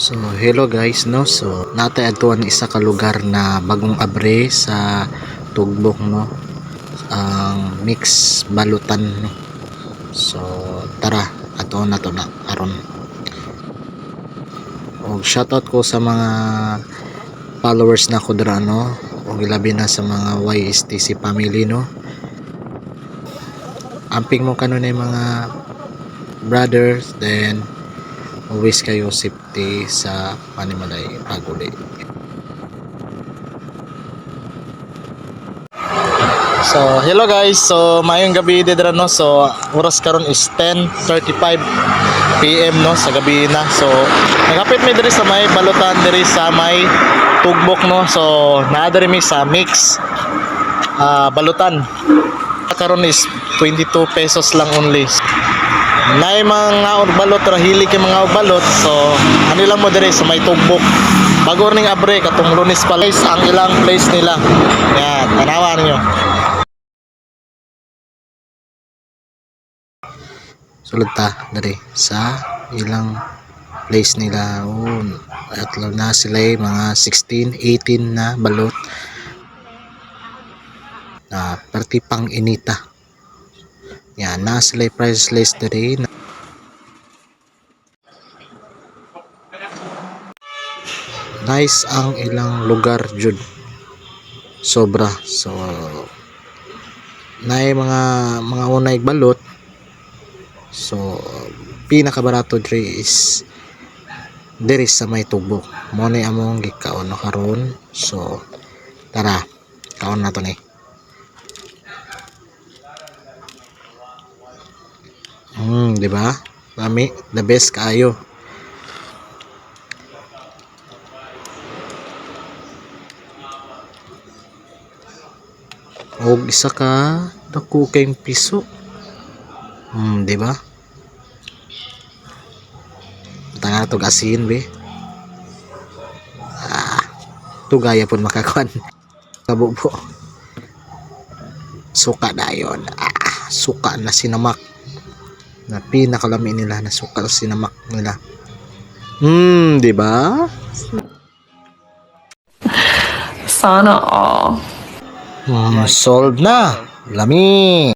So, hello guys, no? So, natay atuan isa ka lugar na bagong abre sa Tugbok, no? Ang mix balutan, no? So, tara, ato na to na aron. O, shoutout ko sa mga followers na ko dira, no? O, ilabi na sa mga YSTC family, no? Amping mo kanon yung mga brothers, then always kayo safety sa panimalay paguli. So, hello guys. So, mayong gabi dito no. So, oras karon is 10:35 PM no sa gabi na. So, nagapit mi diri sa may balutan diri sa may tugbok no. So, naa diri mi sa mix ah, balutan. Karon is 22 pesos lang only. Nay mga balot ra hili kay mga balot so ano mo dire sa may tugbok. Bago ning abre katong lunes pa guys ang ilang place nila. Yan tanawa ninyo. Sulod ta dire sa ilang place nila. Oh, at na sila eh, mga 16 18 na balot. Na party pang inita yan, na sila yung price list diri. Nice ang ilang lugar jud. Sobra. So na mga mga unay balot. So pinakabarato diri is diri sa may tubok. Mo ni among gikaon karon. So tara, kaon na to ni. Hmm, di ba? Lami, the best kayo. Og isa ka dako kayong piso. Hmm, di ba? Tanga to asin be. Ah, tugaya pun makakuan. Kabubo. Suka dayon. Ah, suka na sinamak na pinakalami nila na sukal sinamak nila. Hmm, di ba? Sana all. Hmm, solved na. Lami.